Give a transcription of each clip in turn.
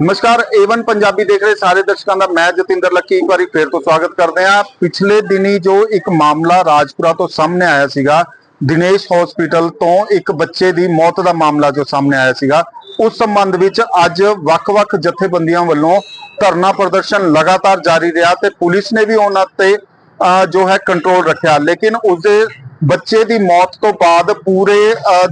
ਨਮਸਕਾਰ ਏਵਨ ਪੰਜਾਬੀ ਦੇਖ ਰਹੇ ਸਾਰੇ ਦਰਸ਼ਕਾਂ ਦਾ ਮੈਂ ਜਤਿੰਦਰ ਲੱਕੀ ਇੱਕ ਵਾਰੀ ਫੇਰ ਤੋਂ ਸਵਾਗਤ ਕਰਦੇ ਹਾਂ। ਪਿਛਲੇ ਦਿਨੀ ਜੋ ਇੱਕ ਮਾਮਲਾ ਰਾਜਪੁਰਾ ਤੋਂ ਸਾਹਮਣੇ ਆਇਆ ਸੀਗਾ ਦਿਨੇਸ਼ ਹਸਪੀਟਲ ਤੋਂ ਇੱਕ ਬੱਚੇ ਦੀ ਮੌਤ ਦਾ ਮਾਮਲਾ ਜੋ ਸਾਹਮਣੇ ਆਇਆ ਸੀਗਾ ਉਸ ਸੰਬੰਧ ਵਿੱਚ ਅੱਜ ਵੱਖ-ਵੱਖ ਜਥੇਬੰਦੀਆਂ ਵੱਲੋਂ ਧਰਨਾ ਪ੍ਰਦਰਸ਼ਨ ਲਗਾਤਾਰ ਜਾਰੀ ਰਿਹਾ ਤੇ ਪੁਲਿਸ ਨੇ ਵੀ ਉਹਨਾਂ ਤੇ ਅਹ, ਜੋ ਹੈ ਕੰਟਰੋਲ ਰੱਖਿਆ। ਲੇਕਿਨ ਉਸਦੇ ਬੱਚੇ ਦੀ ਮੌਤ ਤੋਂ ਬਾਅਦ ਪੂਰੇ ਅਹ,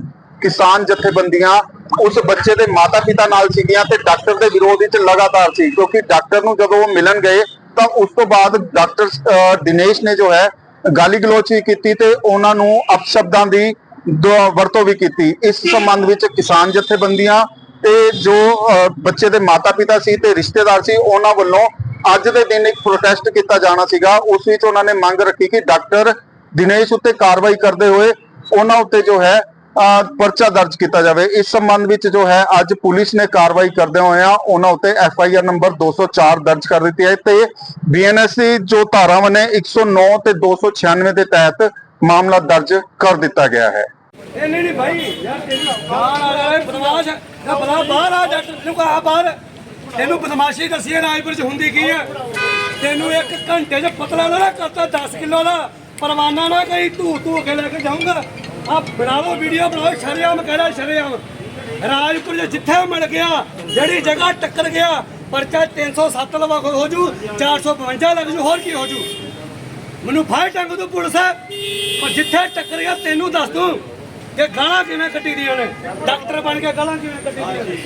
ਕਿਸਾਨ ਜਥੇਬੰਦੀਆਂ ਉਸ ਬੱਚੇ ਦੇ ਮਾਤਾ-ਪਿਤਾ ਨਾਲ ਸੀਗੀਆਂ ਤੇ ਡਾਕਟਰ ਦੇ ਵਿਰੋਧ ਵਿੱਚ ਲਗਾਤਾਰ ਸੀ, ਕਿਉਂਕਿ ਡਾਕਟਰ ਨੂੰ ਜਦੋਂ ਉਹ ਮਿਲਣ ਗਏ ਤਾਂ ਉਸ ਤੋਂ ਬਾਅਦ ਡਾਕਟਰ ਦਿਨੇਸ਼ ਨੇ ਜੋ ਹੈ ਗਾਲੀ ਗਲੋਚ ਵੀ ਕੀਤੀ ਤੇ ਉਹਨਾਂ ਨੂੰ ਅਪਸ਼ਬਦਾਂ ਦੀ ਵਰਤੋਂ ਵੀ ਕੀਤੀ। ਇਸ ਸੰਬੰਧ ਵਿੱਚ ਕਿਸਾਨ ਜਥੇਬੰਦੀਆਂ ਤੇ ਜੋ ਬੱਚੇ ਦੇ ਮਾਤਾ-ਪਿਤਾ ਸੀ ਤੇ ਰਿਸ਼ਤੇਦਾਰ ਸੀ, ਉਹਨਾਂ ਵੱਲੋਂ ਅੱਜ ਦੇ ਦਿਨ ਇੱਕ ਪ੍ਰੋਟੈਸਟ ਕੀਤਾ ਜਾਣਾ ਸੀਗਾ। ਉਸ ਵਿੱਚ ਉਹਨਾਂ ਨੇ ਮੰਗ ਰੱਖੀ ਕਿ ਡਾਕਟਰ ਦਿਨੇਸ਼ ਉੱਤੇ ਕਾਰਵਾਈ ਕਰਦੇ ਹੋਏ ਉਹਨਾਂ ਉੱਤੇ ਜੋ ਹੈ ਪਰਚਾ ਦਰਜ ਕੀਤਾ ਜਾਵੇ। ਇਸ ਸੰਬੰਧ ਵਿੱਚ ਜੋ ਹੈ, ਅੱਜ ਪੁਲਿਸ ਨੇ ਕਾਰਵਾਈ ਕਰਦੇ ਹੋਇਆ ਉਹਨਾਂ ਉੱਤੇ ਐਫ ਆਈ ਆਰ ਨੰਬਰ 204 ਦਰਜ ਕਰ ਦਿੱਤੀ ਹੈ ਤੇ ਬੀਐਨਐਸ ਜੋ ਧਾਰਾਵਾਂ ਨੇ 109 ਤੇ 296 ਦੇ ਤਹਿਤ ਮਾਮਲਾ ਦਰਜ ਕਰ ਦਿੱਤਾ ਗਿਆ ਹੈ। ਇਹ ਨਹੀਂ ਨਹੀਂ ਭਾਈ, ਯਾਰ ਤੈਨੂੰ ਬਾਹਰ ਆ ਰਿਹਾ ਬਦਮਾਸ਼। ਨਾ ਬਲਾ ਬਾਹਰ ਆ ਡਾਕਟਰ ਨੂੰ ਕਹਾ ਬਾਹਰ। ਤੈਨੂੰ ਬਦਮਾਸ਼ੀ ਦੱਸੀ ਹੈ ਰਾਜਪੁਰ ਚ ਹੁੰਦੀ ਕੀ ਹੈ? ਤੈਨੂੰ ਇੱਕ ਘੰਟੇ ਚ ਪਤਲਾ ਨਾ ਕਰਤਾ 10 ਕਿਲੋ ਦਾ। ਪਰਵਾਨਾ ਨਾ ਕਹੀਂ ਧੂ ਧੂ ਕੇ ਲੈ ਕੇ ਜਾਊਂਗਾ। ਆ ਬਣਾ ਵੀਡੀਓ ਬਣਾਓ, ਸ਼ਰੇਆਮ ਕਹਿ ਸ਼ਰੇਆਮ। ਰਾਜਪੁਰ ਚ ਜਿੱਥੇ ਮਿਲ ਗਿਆ, ਜਿਹੜੀ ਜਗ੍ਹਾ ਟੱਕਰ ਗਿਆ, ਪਰਚਾ 307 ਲਵਾ ਹੋ ਜੂ 452 ਲੱਗ ਜੂ, ਹੋਰ ਕੀ ਹੋ ਜੂ? ਮੈਨੂੰ ਫਾਇਰ ਟੰਗ ਤੋਂ, ਪੁਲਿਸ। ਹੈ ਪਰ ਜਿੱਥੇ ਟੱਕਰ ਗਿਆ, ਤੈਨੂੰ ਦੱਸ ਦੂੰ ਕਿ ਗਾਲਾਂ ਕਿਵੇਂ ਕੱਢੀ ਦੀਆਂ ਨੇ। ਡਾਕਟਰ ਬਣ ਕੇ ਗਾਲਾਂ ਕਿਵੇਂ ਕੱਢੀ ਦੀਆਂ ਨੇ।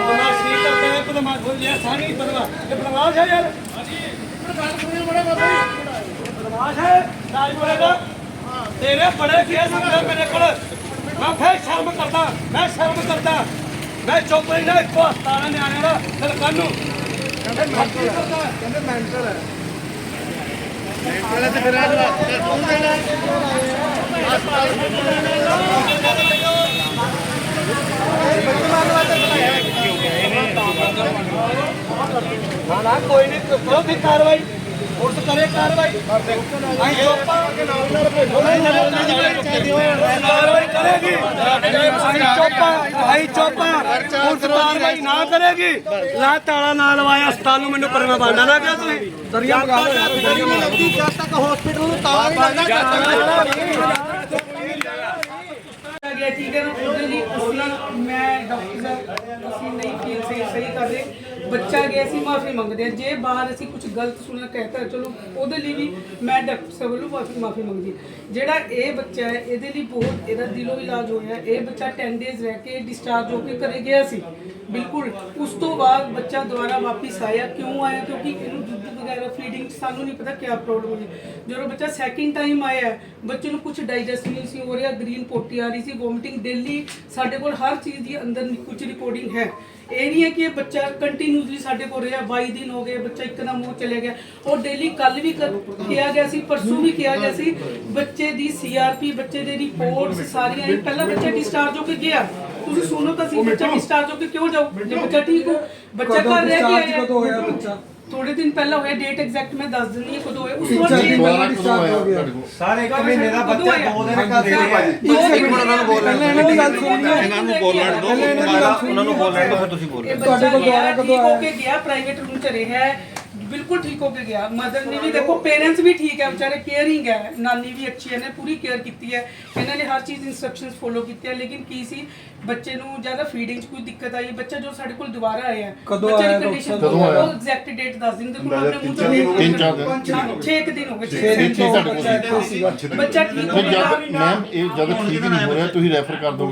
ਬਦਮਾਸ਼ੀ ਕਰਦਾ ਹੈ ਬਦਮਾਸ਼ ਹੋ ਗਿਆ, ਸਾਰੀ ਬਦਮਾਸ਼ ਇਹ ਬਦਮਾਸ਼ ਹੈ ਯਾਰ? ਬਦਮਾਸ਼ ਹੈ ਰਾਜਪੁਰੇ ਦਾ ਤੇਰੇ ਬੜੇ ਕੇਸ ਹੁੰਦੇ ਮੇਰੇ ਕੋਲ। ਮੈਂ ਫੇਰ ਸ਼ਰਮ ਕਰਦਾ ਮੈਂ ਸ਼ਰਮ ਕਰਦਾ। ਮੈਂ ਚੁੱਪ ਨਹੀਂ ਨਾ ਇੱਕੋ ਹਸਤਾਨਾ ਨਿਆਣਿਆਂ ਦਾ ਫਿਰ ਕੱਲ ਨੂੰ। ਕਹਿੰਦੇ ਮਰਜ਼ੀ ਕਰਦਾ ਕਹਿੰਦੇ ਮੈਂਟਲ ਹੈ ਨਾ ਨਾ ਕੋਈ ਨਹੀਂ ਫਿਰ ਕਾਰਵਾਈ ਪੁਲਿਸ ਕਰੇ ਕਾਰਵਾਈ ਅਸੀਂ ਚੋਪਾ ਕਾਰਵਾਈ ਕਰੇਗੀ ਅਸੀਂ ਚੋਪਾ ਅਸੀਂ ਚੋਪਾ ਪੁਲਿਸ ਕਾਰਵਾਈ ਨਾ ਕਰੇਗੀ ਲਾ ਤਾਲਾ ਨਾ ਲਵਾਇਆ ਹਸਪਤਾਲ ਨੂੰ ਮੈਨੂੰ ਪਰਮਾ ਬਾਂਡਾ ਨਾ ਕਿਹਾ ਤੁਸੀਂ ਦਰਿਆ ਮਗਾ ਜਦ ਤੱਕ ਹਸਪੀਟਲ ਨੂੰ ਤਾਲਾ ਨਹੀਂ ਗਿਆ ਠੀਕ ਹੈ ਨਾ ਉਹਦੇ ਲਈ ਅਸੀਂ ਮੈਂ ਡਾਕਟਰ ਸਾਹਿਬ ਅਸੀਂ ਨਹੀਂ ਫੀਲ ਸਹੀ ਸਹੀ ਕਰ ਰਹੇ ਬੱਚਾ ਗਿਆ ਸੀ ਮਾਫੀ ਮੰਗਦੇ ਹਾਂ ਜੇ ਬਾਹਰ ਅਸੀਂ ਕੁਝ ਗਲਤ ਸੁਣਿਆ ਕਹਿਤਾ ਚਲੋ ਉਹਦੇ ਲਈ ਵੀ ਮੈਂ ਡਾਕਟਰ ਸਾਹਿਬ ਵੱਲੋਂ ਮਾਫੀ ਮਾਫੀ ਮੰਗਦੀ। ਹਾਂ। ਜਿਹੜਾ ਇਹ ਬੱਚਾ ਹੈ ਇਹਦੇ ਲਈ ਬਹੁਤ ਇਹਦਾ ਦਿਲੋਂ ਇਲਾਜ ਹੋਇਆ। ਇਹ ਬੱਚਾ 10 ਡੇਜ਼ ਰਹਿ ਕੇ ਡਿਸਚਾਰਜ ਹੋ ਕੇ ਘਰੇ ਗਿਆ ਸੀ। ਬਿਲਕੁਲ ਉਸ ਤੋਂ ਬਾਅਦ ਬੱਚਾ ਦੁਬਾਰਾ ਵਾਪਿਸ ਆਇਆ। ਕਿਉਂ ਆਇਆ? ਕਿਉਂਕਿ ਇਹਨੂੰ ਦੁੱਧ ਵਗੈਰਾ ਫੀਡਿੰਗ ਸਾਨੂੰ ਨਹੀਂ ਪਤਾ ਕਿਆ ਪ੍ਰੋਬਲਮ ਹੋਈ ਜਦੋਂ ਬੱਚਾ ਸੈਕਿੰਡ ਟਾਈਮ ਆਇਆ ਹੈ, ਬੱਚੇ ਨੂੰ ਕੁਝ ਡਾਈਜੈਸਟ ਨਹੀਂ ਸੀ ਹੋ ਰਿਹਾ। ਗ੍ਰੀਨ ਪੋਟੀ ਆ ਰਹੀ ਸੀ ਵੋਮਿਟਿੰਗ ਡੇਲੀ ਸਾਡੇ ਕੋਲ ਹਰ ਚੀਜ਼ ਦੀ ਅੰਦਰ ਕੁਝ ਰਿਕਾਰਡਿੰਗ ਹੈ। ਇਹ ਨਹੀਂ ਹੈ ਕਿ ਇਹ ਬੱਚਾ ਕੰਟੀਨਿਊਸਲੀ ਸਾਡੇ ਕੋਲ ਰਿਹਾ 22 ਦਿਨ ਹੋ ਗਏ ਬੱਚਾ ਇੱਕਦਮ ਉਹ ਚਲੇ ਗਿਆ। ਉਹ ਡੇਲੀ ਕੱਲ ਵੀ ਕਿਹਾ ਗਿਆ ਸੀ ਪਰਸੋਂ ਵੀ ਕਿਹਾ ਗਿਆ ਸੀ ਬੱਚੇ ਦੀ ਸੀਆਰਪੀ ਬੱਚੇ ਦੇ ਰਿਪੋਰਟਸ ਸਾਰੀਆਂ ਹੀ ਪਹਿਲਾਂ ਬੱਚਾ ਡਿਸਚਾਰਜ ਹੋ ਕੇ ਗਿਆ। ਤੁਸੀਂ ਸੁਣੋ ਤਾਂ ਸੀ ਬੱਚਾ ਡਿਸਚਾਰਜ ਹੋ ਕੇ ਕਿਉਂ ਜਾਓ ਜੇ ਬੱਚਾ ਠੀਕ ਹੋ ਬੱਚਾ ਘਰ ਰਹਿ ਕੇ ਆਇਆ। ਕਦੋਂ ਹੋਇਆ ਬੱਚਾ? ਥੋੜੇ ਦਿਨ ਪਹਿਲਾਂ ਹੋਇਆ ਡੇਟ ਐਗਜ਼ੈਕਟ ਮੈਂ ਦੱਸ ਦਿੰਦੀ ਹਾਂ ਕਦੋਂ ਹੋਇਆ ਉਸ ਤੋਂ ਬਾਅਦ ਸਾਰੇ ਇੱਕ ਮਹੀਨੇ ਦਾ ਬੱਚਾ ਦੋ ਦਿਨ ਘਰ ਦੇ ਇਹਨਾਂ ਨੂੰ ਬੋਲਣ ਇਹਨਾਂ ਨੂੰ ਗੱਲ ਸੁਣਨੀ ਇਹਨਾਂ ਨੂੰ ਬੋਲਣ ਦਿਓ ਉਹਨਾਂ ਨੂੰ ਬੋਲਣ ਦਿਓ ਫਿਰ ਤੁਸੀਂ ਬੋਲੋ ਤੁਹਾਡੇ ਕੋਲ ਦੁਆਰਾ ਕਦੋਂ ਆਇਆ ਠੀਕ ਹੋ ਕੇ ਗਿਆ ਪ੍ਰਾਈਵੇਟ ਰੂਮ ਚ ਰਿਹਾ ਹੈ ਬਿਲਕੁਲ ਠੀਕ ਹੋ ਕੇ ਗਿਆ ਮਦਰ ਨੇ ਵੀ ਦੇਖੋ ਪੇਰੈਂਟਸ ਵੀ ਠੀਕ ਹੈ ਵਿਚਾਰੇ ਕੇਅਰਿੰਗ ਹੈ ਨਾਨੀ ਵੀ ਅੱਛੀ ਹੈ ਨੇ ਪੂਰੀ ਕੇਅਰ ਕੀਤੀ ਹੈ ਇਹਨਾਂ ਨੇ ਹਰ ਚੀਜ਼ ਇਨਸਟਰਕਸ਼ਨਸ ਫੋਲੋ ਕੀਤੀਆਂ ਲੇਕਿਨ ਕੀ ਸੀ? ਬੱਚੇ ਨੂੰ ਜ਼ਿਆਦਾ ਫੀਡਿੰਗ 'ਚ ਕੋਈ ਦਿੱਕਤ ਆਈ ਬੱਚਾ ਜੋ ਸਾਡੇ ਕੋਲ ਦੁਬਾਰਾ ਆਇਆ ਹੈ ਕਦੋਂ ਆਇਆ ਕੰਡੀਸ਼ਨ ਕਦੋਂ ਆਇਆ? ਉਹ ਐਗਜ਼ੈਕਟ ਡੇਟ ਦੱਸ ਦਿਨ ਦੇਖੋ ਆਪਣੇ ਮੂੰਹ ਤੋਂ ਤਿੰਨ ਚਾਰ ਦਿਨ। 6 ਦਿਨ। ਹੋ ਗਏ 6 ਦਿਨ ਤੋਂ ਬੱਚਾ ਠੀਕ ਹੋ ਗਿਆ। ਮੈਮ ਇਹ ਜਦ ਠੀਕ ਨਹੀਂ ਹੋ ਰਿਹਾ ਤੁਸੀਂ ਰੈਫਰ ਕਰ ਦੋ